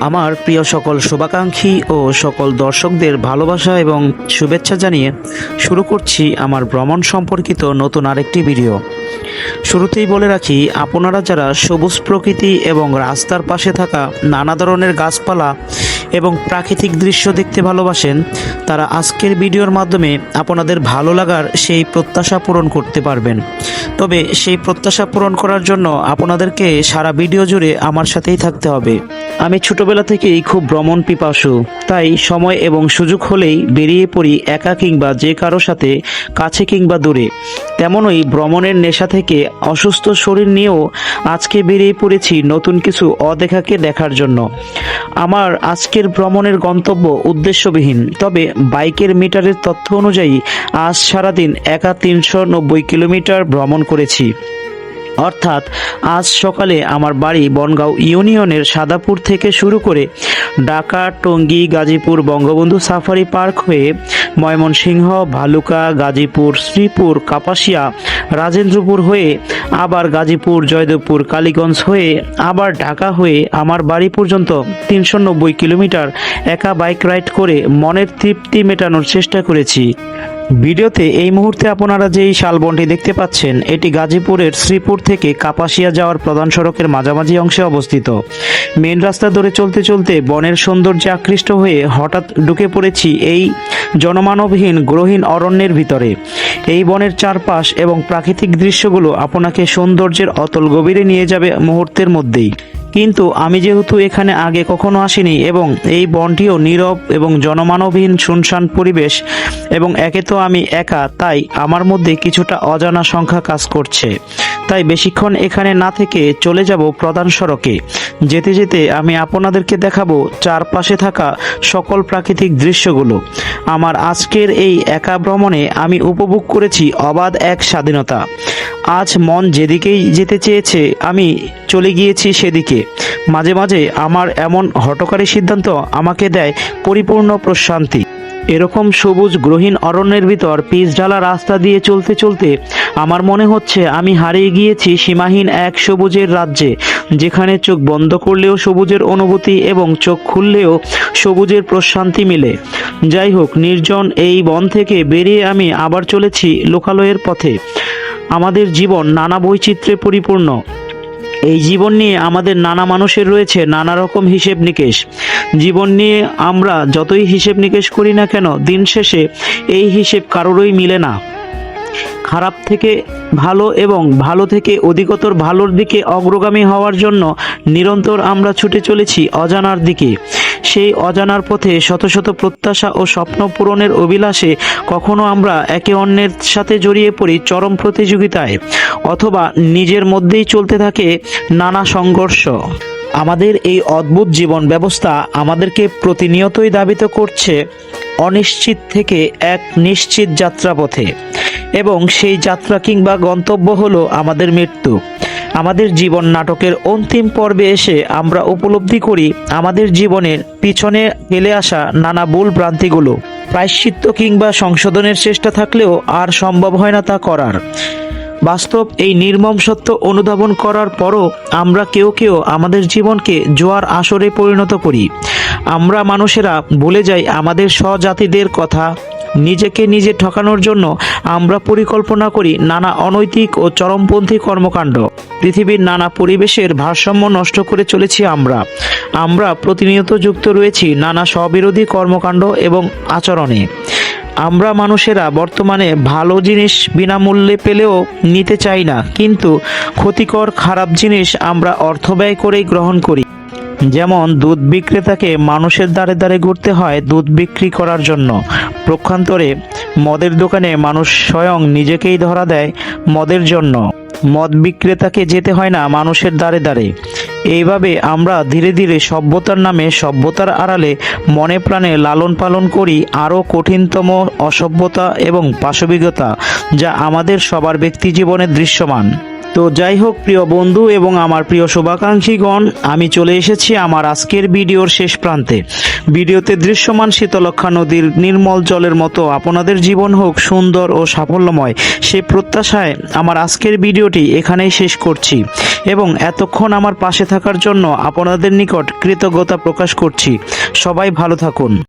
আমার প্রিয় সকল শুভাকাঙ্ক্ষী ও সকল দর্শকদের ভালোবাসা এবং শুভেচ্ছা জানিয়ে শুরু করছি আমার ভ্রমণ সম্পর্কিত নতুন আরেকটি ভিডিও। শুরুতেই বলে রাখি, আপনারা যারা সবুজ প্রকৃতি এবং রাস্তার পাশে থাকা নানা ধরনের গাছপালা এবং প্রাকৃতিক দৃশ্য দেখতে ভালোবাসেন, তারা আজকের ভিডিওর মাধ্যমে আপনাদের ভালো লাগার সেই প্রত্যাশা পূরণ করতে পারবেন। তবে সেই প্রত্যাশা পূরণ করার জন্য আপনাদেরকে সারা ভিডিও জুড়ে আমার সাথেই থাকতে হবে। আমি ছোটবেলা থেকেই খুব ভ্রমণ পিপাসু, তাই সময় এবং সুযোগ হলেই বেরিয়ে পড়ি একা কিংবা যে কারও সাথে, কাছে কিংবা দূরে। তেমনই ভ্রমণের নেশা থেকে অসুস্থ শরীর নিয়েও আজকে বেরিয়ে পড়েছি নতুন কিছু অদেখাকে দেখার জন্য। আমার আজকের ভ্রমণের গন্তব্য উদ্দেশ্যবিহীন। তবে বাইকের মিটারের তথ্য অনুযায়ী, আজ সারাদিন একা তিনশো নব্বই কিলোমিটার ভ্রমণ করেছি। অর্থাৎ, আজ সকালে আমার বাড়ি বনগাঁও ইউনিয়নের সাদাপুর থেকে শুরু করে ঢাকা, টঙ্গী, গাজীপুর, বঙ্গবন্ধু সাফারি পার্ক হয়ে ময়মনসিংহ, ভালুকা, গাজীপুর, শ্রীপুর, কাপাসিয়া, রাজেন্দ্রপুর হয়ে আবার গাজীপুর, জয়দেবপুর, কালীগঞ্জ হয়ে আবার ঢাকা হয়ে আমার বাড়ি পর্যন্ত তিনশো নব্বই কিলোমিটার একা বাইক রাইড করে মনের তৃপ্তি মেটানোর চেষ্টা করেছি। ভিডিওতে এই মুহূর্তে আপনারা যেই শালবনটি দেখতে পাচ্ছেন, এটি গাজীপুরের শ্রীপুর থেকে কাপাসিয়া যাওয়ার প্রধান সড়কের মাঝামাঝি অংশে অবস্থিত। মেন রাস্তা ধরে চলতে চলতে বনের সৌন্দর্যে আকৃষ্ট হয়ে হঠাৎ ঢুকে পড়েছি এই জনমানবহীন গ্রহীন অরণ্যের ভিতরে। এই বনের চারপাশ এবং প্রাকৃতিক দৃশ্যগুলো আপনাকে সৌন্দর্যের অতল গভীরে নিয়ে যাবে মুহূর্তের মধ্যেই। কিন্তু আমি যেহেতু এখানে আগে কখনো আসিনি এবং এই বনটিও নীরব এবং জনমানবহীন শুনশান পরিবেশ এবং একে তো আমি একা, তাই আমার মধ্যে কিছুটা অজানা সংখ্যা কাজ করছে। তাই বেশিক্ষণ এখানে না থেকে চলে যাব প্রধান সড়কে। যেতে যেতে আমি আপনাদেরকে দেখাবো চারপাশে থাকা সকল প্রাকৃতিক দৃশ্যগুলো। আমার আজকের এই একা ভ্রমণে আমি উপভোগ করেছি অবাধ এক স্বাধীনতা। আজ মন যেদিকেই যেতে চেয়েছে, আমি চলে গিয়েছি সেদিকে। মাঝে মাঝে আমার এমন হটকারী সিদ্ধান্ত আমাকে দেয় পরিপূর্ণ প্রশান্তি। এরকম সবুজ গ্রহীণ অরণ্যের ভিতর পিচ ঢালা রাস্তা দিয়ে চলতে চলতে আমার মনে হচ্ছে আমি হারিয়ে গিয়েছি সীমাহীন এক সবুজের রাজ্যে, যেখানে চোখ বন্ধ করলেও সবুজের অনুভূতি এবং চোখ খুললেও সবুজের প্রশান্তি মিলে। যাই হোক, নির্জন এই বন থেকে বেরিয়ে আমি আবার চলেছি লোকালয়ের পথে। আমাদের জীবন নানা বৈচিত্র্যে পরিপূর্ণ। এই জীবন নিয়ে আমাদের নানা মানুষের রয়েছে নানা রকম হিসেব নিকেশ। জীবন নিয়ে আমরা যতই হিসেব নিকেশ করি না কেন, দিন শেষে এই হিসেব কারোরই মিলে না। খারাপ থেকে ভালো এবং ভালো থেকে অধিকতর ভালোর দিকে অগ্রগামী হওয়ার জন্য নিরন্তর আমরা ছুটে চলেছি অজানার দিকে। সেই অজানার পথে শত শত প্রত্যাশা ও স্বপ্ন পূরণের অভিলাষে কখনো আমরা একে অন্যের সাথে জড়িয়ে পড়ি চরম প্রতিযোগিতায়, অথবা নিজের মধ্যেই চলতে থাকে নানা সংঘর্ষ। আমাদের এই অদ্ভুত জীবন ব্যবস্থা আমাদেরকে প্রতিনিয়তই দাবিত করছে অনিশ্চিত থেকে এক নিশ্চিত যাত্রাপথে। এবং সেই যাত্রা কিংবা গন্তব্য হলো আমাদের মৃত্যু। আমাদের জীবন নাটকের অন্তিম পর্বে এসে আমরা উপলব্ধি করি আমাদের জীবনের পিছনে ফেলে আসা নানা ভুল ভ্রান্তিগুলো। প্রায়শ্চিত্ত কিংবা সংশোধনের চেষ্টা থাকলেও আর সম্ভব হয় না তা করার। বাস্তব এই নির্মম সত্য অনুধাবন করার পরও আমরা কেউ কেউ আমাদের জীবনকে জোয়ার আসরে পরিণত করি। আমরা মানুষেরা ভুলে যাই আমাদের স্বজাতিদের কথা নিজেকে নিজে ঠকানোর জন্য আমরা পরিকল্পনা করি নানা অনৈতিক ও চরমপন্থী কর্মকাণ্ড। পৃথিবীর নানা পরিবেশের ভারসাম্য নষ্ট করে চলেছি আমরা। আমরা প্রতিনিয়ত যুক্ত রয়েছি নানা স্ববিরোধী কর্মকাণ্ড এবং আচরণে। আমরা মানুষেরা বর্তমানে ভালো জিনিস বিনামূল্যে পেলেও নিতে চাই না, কিন্তু ক্ষতিকর খারাপ জিনিস আমরা অর্থ ব্যয় করেই গ্রহণ করি। যেমন দুধ বিক্রেতাকে মানুষের দ্বারে দ্বারে ঘুরতে হয় দুধ বিক্রি করার জন্য। প্রক্ষান্তরে মদের দোকানে মানুষ স্বয়ং নিজেকেই ধরা দেয় মদের জন্য। মদ বিক্রেতাকে যেতে হয় না মানুষের দ্বারে দ্বারে। এইভাবে আমরা ধীরে ধীরে সভ্যতার নামে সভ্যতার আড়ালে মনে প্রাণে লালন পালন করি আরও কঠিনতম অসভ্যতা এবং পাশবিকতা, যা আমাদের সবার ব্যক্তি জীবনে দৃশ্যমান। তো যাই হোক, প্রিয় বন্ধু এবং আমার প্রিয় শুভাকাঙ্ক্ষীগণ, আমি চলে এসেছি আমার আজকের ভিডিওর শেষ প্রান্তে। ভিডিওতে দৃশ্যমান শীতলক্ষা নদীর নির্মল জলের মতো আপনাদের জীবন হোক সুন্দর ও সাফল্যময়, সে প্রত্যাশায় আমার আজকের ভিডিওটি এখানেই শেষ করছি এবং এতক্ষণ আমার পাশে থাকার জন্য আপনাদের নিকট কৃতজ্ঞতা প্রকাশ করছি। সবাই ভালো থাকুন।